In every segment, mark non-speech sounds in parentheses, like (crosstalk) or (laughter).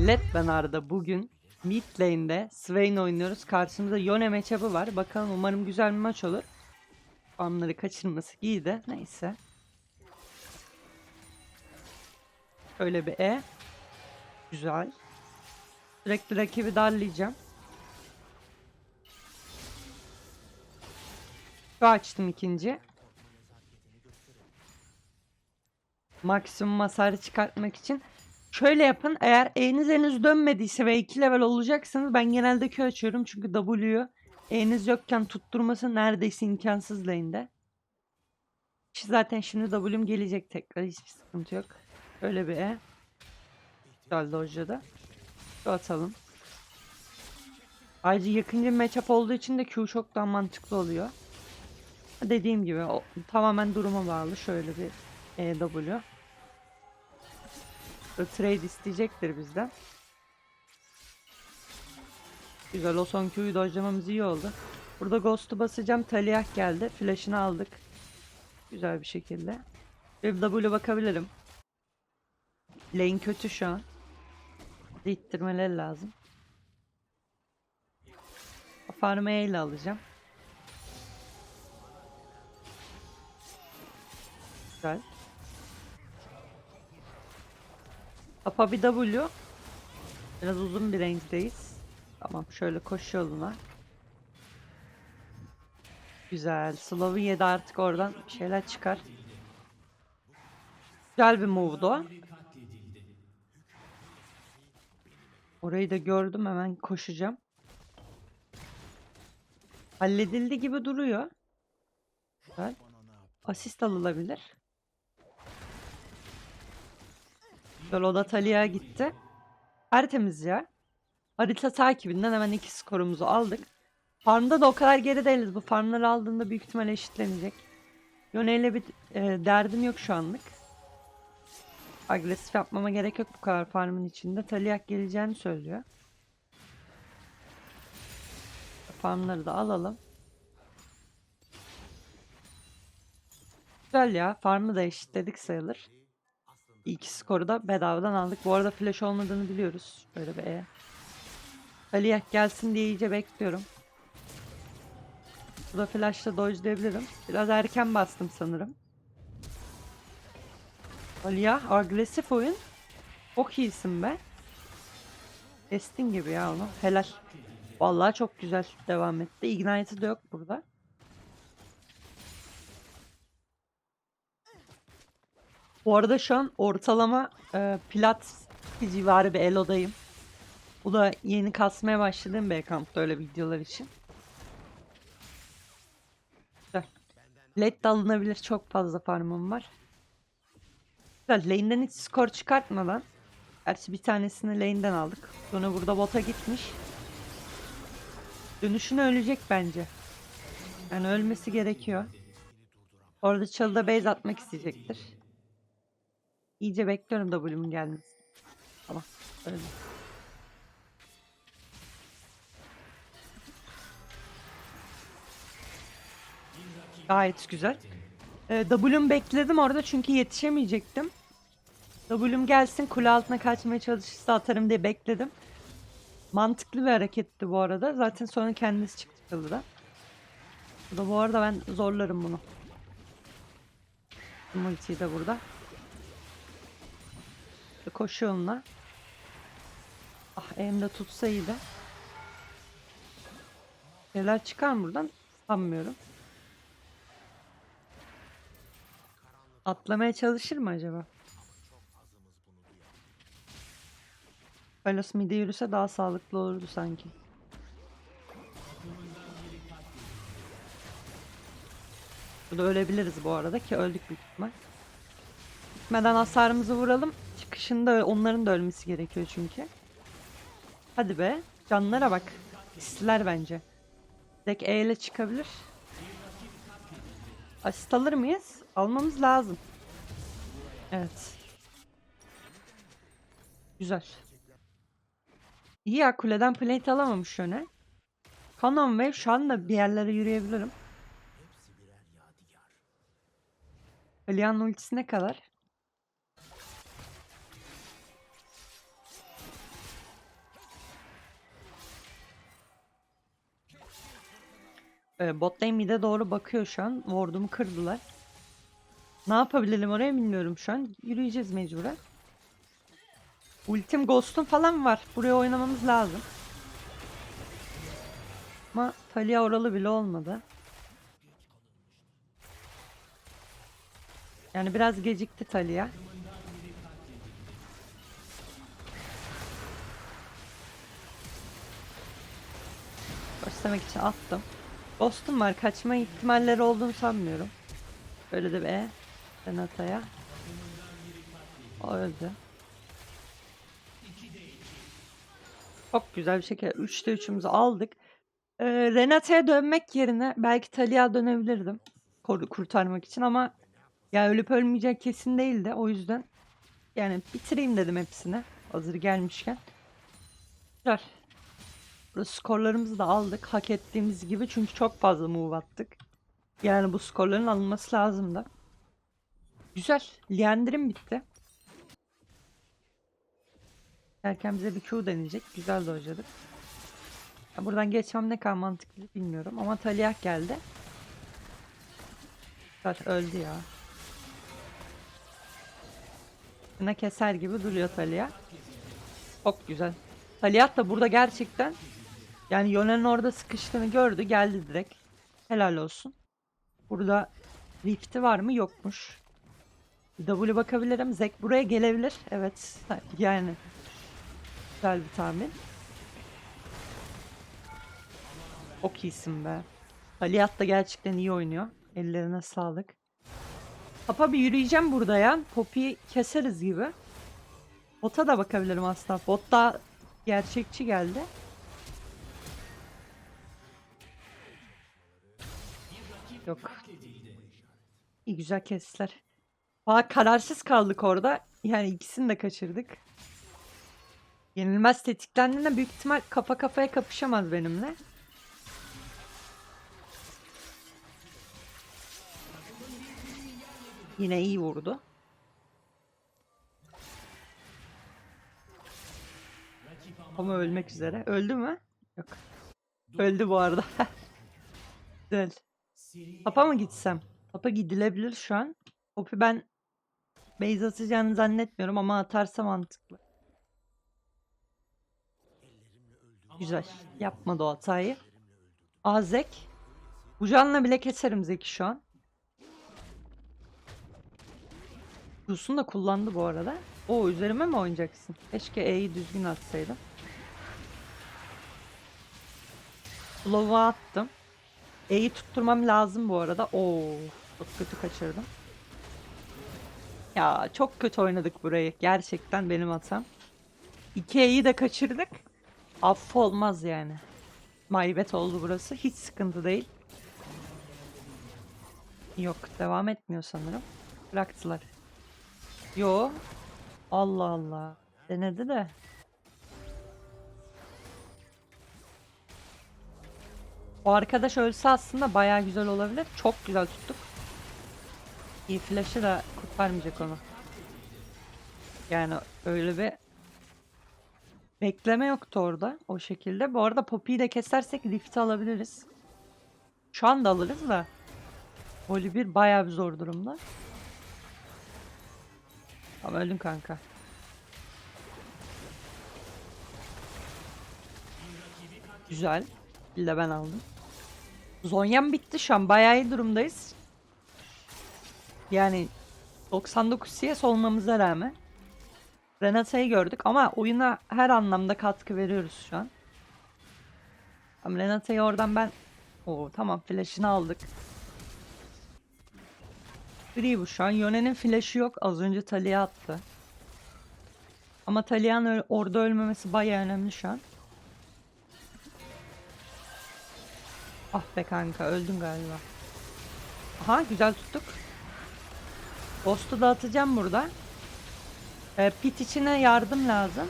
Millet ben Arda bugün mid lane'de Swain oynuyoruz. Karşımızda Yone matchup'ı var. Bakalım umarım güzel bir maç olur. Farmları kaçırması iyiydi. Neyse. Şöyle bir E. Güzel. Sürekli rakibi darlayacağım. Şu açtım ikinci. Maksimum hasarı çıkartmak için. Şöyle yapın. Eğer E'niz henüz dönmediyse ve 2 level olacaksanız ben genelde Q açıyorum. Çünkü W E'niz yokken tutturması neredeyse imkansız lane'de. Zaten şimdi W'm gelecek tekrar. Hiçbir sıkıntı yok. Öyle bir E. Güzel dojladı. Şu atalım. Ayrıca yakınca matchup olduğu için de Q çok daha mantıklı oluyor. Dediğim gibi o, tamamen duruma bağlı. Şöyle bir EW. Böyle trade isteyecektir bizden. Güzel o son Q'yu dojlamamız iyi oldu. Burada Ghost'u basacağım. Taliyah geldi. Flash'ını aldık. Güzel bir şekilde. Bir W bakabilirim. Lane kötü şu an. İttirmeleri lazım. Farmı ile alacağım. Güzel. Apa bir W. Biraz uzun bir range'deyiz. Tamam şöyle koşu yoluna. Güzel. Slow'u yedi artık oradan bir şeyler çıkar. Güzel bir move'du o. Orayı da gördüm hemen koşacağım. Halledildi gibi duruyor. Güzel. Asist alınabilir. Da Taliya'ya gitti. Tertemiz ya. Harita takibinden hemen iki skorumuzu aldık. Farmda da o kadar geri değiliz. Bu farmları aldığında büyük ihtimalle eşitlenecek. Yone ile bir e, derdim yok şu anlık. Agresif yapmama gerek yok bu kadar farmın içinde. Taliyak geleceğini söylüyor. Farmları da alalım. Güzel ya. Farmı da eşitledik sayılır. İki skoru da bedavadan aldık. Bu arada flash olmadığını biliyoruz. Böyle bir E. Taliyak gelsin diye iyice bekliyorum. Bu da flash'ta dodge'layabilirim. Biraz erken bastım sanırım. Aliyah agresif oyun. Çok iyisin be. Kestin gibi ya onu. Helal. Vallahi çok güzel devam etti. Ignite'ı da yok burada. Bu arada şu an ortalama e, plat civarı bir elodayım. Bu da yeni kasmaya başladığım bir kampta öyle videolar için. Güzel. LED de alınabilir. Çok fazla farmım var. Güzel. Lane'den hiç skor çıkartmadan. Gerçi bir tanesini lane'den aldık. Sonra burada bota gitmiş. Dönüşüne ölecek bence. Yani ölmesi gerekiyor. Orada çalıda base atmak isteyecektir. İyice bekliyorum W'mun gelmesi. Tamam. Öyle. Gayet güzel. Ee, W'm bekledim orada çünkü yetişemeyecektim. W'm gelsin kule altına kaçmaya çalışırsa atarım diye bekledim. Mantıklı bir hareketti bu arada. Zaten sonra kendisi çıktı çalıda. Bu da bu arada ben zorlarım bunu. Multiyi de burada. Koşu yoluna. Ah elimde tutsaydı. Şeyler çıkar mı buradan? Sanmıyorum. Atlamaya çalışır mı acaba? Palos mide yürüse daha sağlıklı olurdu sanki. Burada ölebiliriz bu arada ki öldük büyük ihtimal. Gitmeden hasarımızı vuralım. Çıkışında onların da ölmesi gerekiyor çünkü. Hadi be. Canlara bak. Hisler bence. Direkt E ile çıkabilir. Asist alır mıyız? Almamız lazım. Evet. Güzel. İyi ya kuleden plate alamamış yöne. Canon Wave şu anda bir yerlere yürüyebilirim. Alian'ın ultisi ne kadar? Ee, bot lane mid'e doğru bakıyor şu an. Ward'umu kırdılar. Ne yapabilelim oraya bilmiyorum şu an. Yürüyeceğiz mecburen. Ultim Ghost'um falan var. Buraya oynamamız lazım. Ama Talia oralı bile olmadı. Yani biraz gecikti Talia. Göstermek için attım. Ghost'um var. Kaçma ihtimalleri olduğunu sanmıyorum. Böyle de bir E. Renata'ya. O öldü. Çok güzel bir şekilde 3'te 3'ümüzü aldık. Ee, Renata'ya dönmek yerine belki Talia'ya dönebilirdim. Kurtarmak için ama ya ölüp ölmeyecek kesin değildi. O yüzden yani bitireyim dedim hepsini. Hazır gelmişken. Güzel. Skorlarımızı da aldık. Hak ettiğimiz gibi çünkü çok fazla move attık. Yani bu skorların alınması lazımdı. Güzel. Liandrim bitti. Erken bize bir Q deneyecek. Güzel dojladık. Buradan geçmem ne kadar mantıklı bilmiyorum ama Talia geldi. Güzel öldü ya. Yine keser gibi duruyor Talia. Çok güzel. Talia da burada gerçekten yani Yonen'in orada sıkıştığını gördü geldi direkt. Helal olsun. Burada Rift'i var mı? Yokmuş. W bakabilirim. Zek buraya gelebilir. Evet. (laughs) Yani güzel bir tahmin. Çok iyisin be. Aliyat da gerçekten iyi oynuyor. Ellerine sağlık. Papa bir yürüyeceğim burada ya. Poppy'yi keseriz gibi. Bota da bakabilirim aslında. Bot da gerçekçi geldi. Yok. İyi güzel kestiler. Aa, kararsız kaldık orada. Yani ikisini de kaçırdık. Yenilmez tetiklendiğinde büyük ihtimal kafa kafaya kapışamaz benimle. Yine iyi vurdu. Ama ölmek üzere. Öldü mü? Yok. Öldü bu arada. (laughs) Güzel. Papa mı gitsem? Papa gidilebilir şu an. Poppy ben base atacağını zannetmiyorum ama atarsa mantıklı. Güzel. Yapmadı o hatayı. Aa Zek. Bu canla bile keserim Zek'i şu an. Q'sunu da kullandı bu arada. O üzerime mi oynayacaksın? Keşke E'yi düzgün atsaydım. Slow'u attım. E'yi tutturmam lazım bu arada. Oo, çok kötü kaçırdım. Ya çok kötü oynadık burayı. Gerçekten benim hatam. 2 E'yi de kaçırdık. Affı olmaz yani. Maybet oldu burası. Hiç sıkıntı değil. Yok devam etmiyor sanırım. Bıraktılar. Yo. Allah Allah. Denedi de. O arkadaş ölse aslında baya güzel olabilir. Çok güzel tuttuk. İyi flash'ı da kurtarmayacak onu. Yani öyle bir bekleme yoktu orada o şekilde. Bu arada Poppy'yi de kesersek Rift'i alabiliriz. Şu anda alırız da. Voli 1 bayağı bir zor durumda. Ama öldüm kanka. Güzel. Bir de ben aldım. Zonya'm bitti şu an. Bayağı iyi durumdayız. Yani 99 CS olmamıza rağmen Renata'yı gördük ama oyuna her anlamda katkı veriyoruz şu an. Ama Renata'yı oradan ben... Oo tamam flash'ını aldık. Free bu şu an. Yone'nin flash'ı yok. Az önce Talia attı. Ama Talia'nın orada ölmemesi bayağı önemli şu an. Ah be kanka öldüm galiba. Aha güzel tuttuk. Ghost'u da atacağım burada. Ee, pit içine yardım lazım.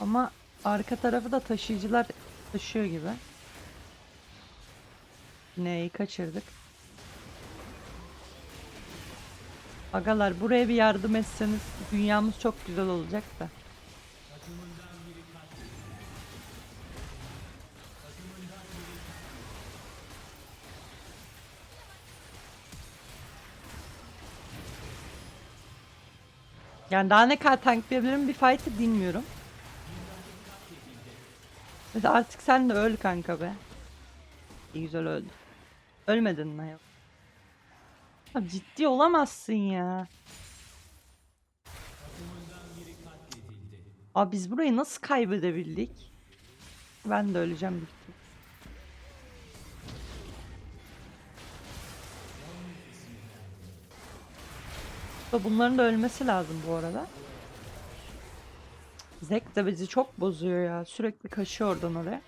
Ama arka tarafı da taşıyıcılar taşıyor gibi. Neyi kaçırdık. Agalar buraya bir yardım etseniz dünyamız çok güzel olacak da. Yani daha ne kadar tanklayabilirim bir fight'ı bilmiyorum. Mesela artık sen de öl kanka be. İyi güzel öldü. Ölmedin mi? Yok. Abi ciddi olamazsın ya. Abi biz burayı nasıl kaybedebildik? Ben de öleceğim büyük Da Bunların da ölmesi lazım bu arada. Zek de bizi çok bozuyor ya. Sürekli kaçıyor oradan oraya.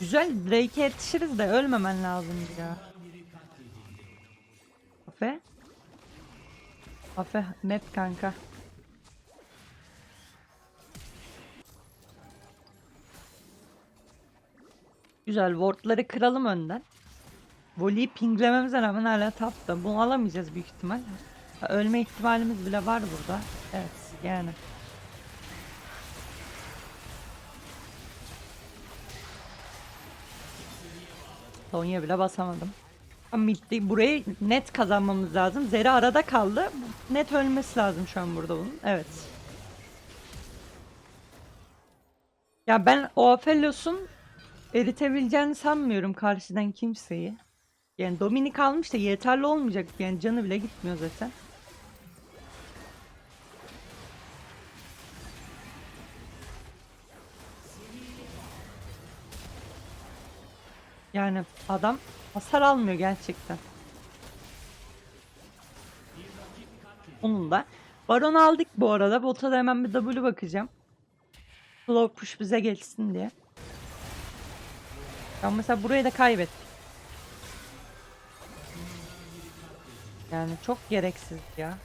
Güzel Drake'e yetişiriz de ölmemen lazım ya. Afe. Afe net kanka. Güzel wardları kıralım önden. Voleyi pinglememize rağmen hala tapta. Bunu alamayacağız büyük ihtimal. Ölme ihtimalimiz bile var burada. Evet yani. Sonya bile basamadım. Ama midde- burayı net kazanmamız lazım. Zeri arada kaldı. Net ölmesi lazım şu an burada bunun. Evet. Ya ben o Aphelios'un eritebileceğini sanmıyorum karşıdan kimseyi. Yani Dominik almış da yeterli olmayacak. Yani canı bile gitmiyor zaten. Yani adam hasar almıyor gerçekten. Onun da. Baron aldık bu arada. Bota da hemen bir W bakacağım. Slow push bize geçsin diye. Ya mesela burayı da kaybettik. Yani çok gereksiz ya.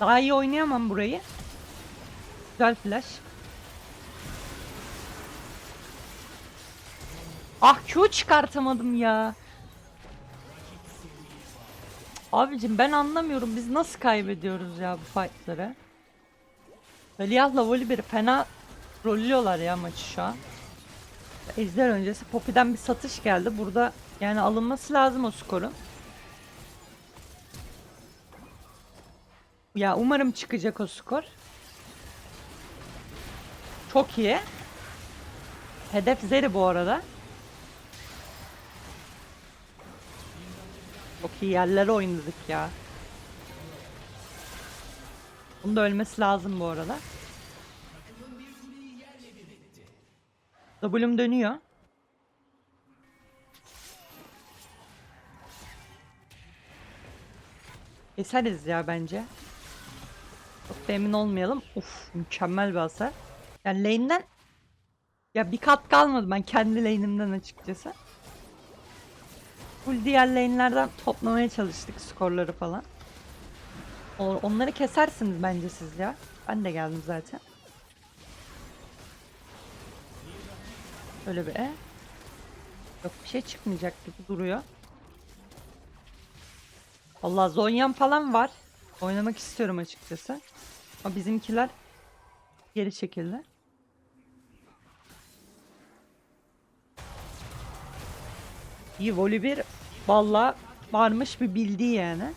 Daha iyi oynayamam burayı. Güzel flash. Ah Q çıkartamadım ya. Abicim ben anlamıyorum biz nasıl kaybediyoruz ya bu fightları. Veliaht'la Volibear'ı fena rollüyorlar ya maçı şu an. Ejder öncesi Poppy'den bir satış geldi. Burada yani alınması lazım o skorun. Ya umarım çıkacak o skor. Çok iyi. Hedef Zeri bu arada. Çok iyi yerlere oynadık ya. Bunun da ölmesi lazım bu arada. W'm dönüyor. Keseriz ya bence. Çok da emin olmayalım. Uf mükemmel bir hasar. Yani lane'den ya bir kat kalmadı ben kendi lane'imden açıkçası. Full diğer lane'lerden toplamaya çalıştık skorları falan. Onları kesersiniz bence siz ya. Ben de geldim zaten. Öyle bir e. Yok bir şey çıkmayacak gibi duruyor. Allah Zonya'm falan var. Oynamak istiyorum açıkçası. Ama bizimkiler geri çekildi. İyi Volibear valla varmış bir bildiği yani.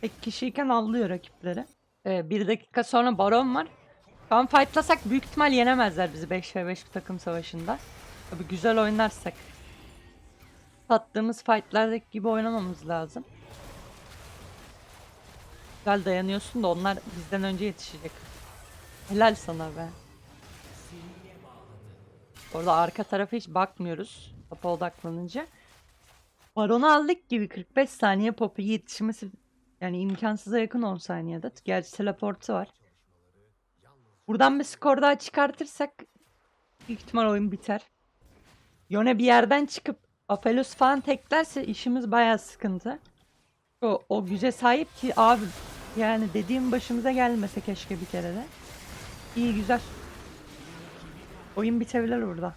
Tek kişiyken avlıyor rakipleri. Ee, bir dakika sonra Baron var. Şu fightlasak büyük ihtimal yenemezler bizi 5 ve 5 bir takım savaşında. Tabii güzel oynarsak. Sattığımız fightlardaki gibi oynamamız lazım. Güzel dayanıyorsun da onlar bizden önce yetişecek. Helal sana be. Orada arka tarafa hiç bakmıyoruz. Topa odaklanınca. Baron'u aldık gibi 45 saniye Poppy yetişmesi yani imkansıza yakın 10 saniyede. Gerçi teleportu var. Buradan bir skor daha çıkartırsak büyük ihtimal oyun biter. Yone bir yerden çıkıp Apelos falan teklerse işimiz bayağı sıkıntı. O, o güce sahip ki abi yani dediğim başımıza gelmese keşke bir kere de. İyi güzel. Oyun bitebilir burada.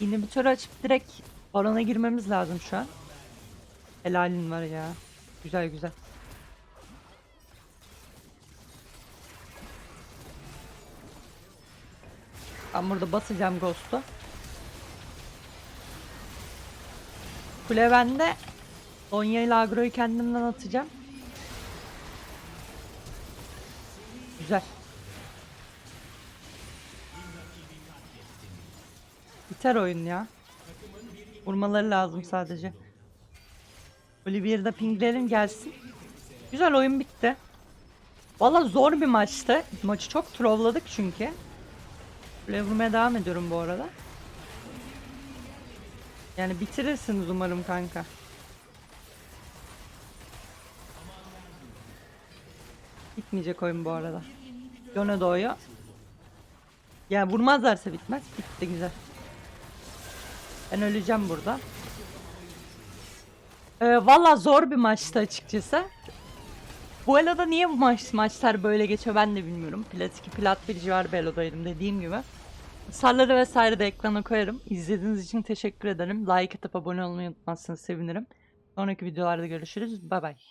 İnhibitörü açıp direkt barona girmemiz lazım şu an. Helalin var ya. Güzel güzel. Ben burada basacağım Ghost'u. Kule bende. Donya ile agroyu kendimden atacağım. Güzel. Biter oyun ya. Vurmaları lazım sadece. Olivier pinglerim gelsin. Güzel oyun bitti. Valla zor bir maçtı. Maçı çok trolladık çünkü. Kule vurmaya devam ediyorum bu arada. Yani bitirirsiniz umarım kanka. Bitmeyecek oyun bu arada. Yone doğuyor. Ya vurmazlarsa bitmez. Bitti güzel. Ben öleceğim burada. Ee, Valla zor bir maçtı açıkçası. Bu Elo'da niye bu maç, maçlar böyle geçiyor ben de bilmiyorum. Plat 2, Plat 1 civarı bir Elo'daydım dediğim gibi. Sarları vesaire de ekrana koyarım. İzlediğiniz için teşekkür ederim. Like atıp abone olmayı unutmazsanız sevinirim. Sonraki videolarda görüşürüz. Bay bay.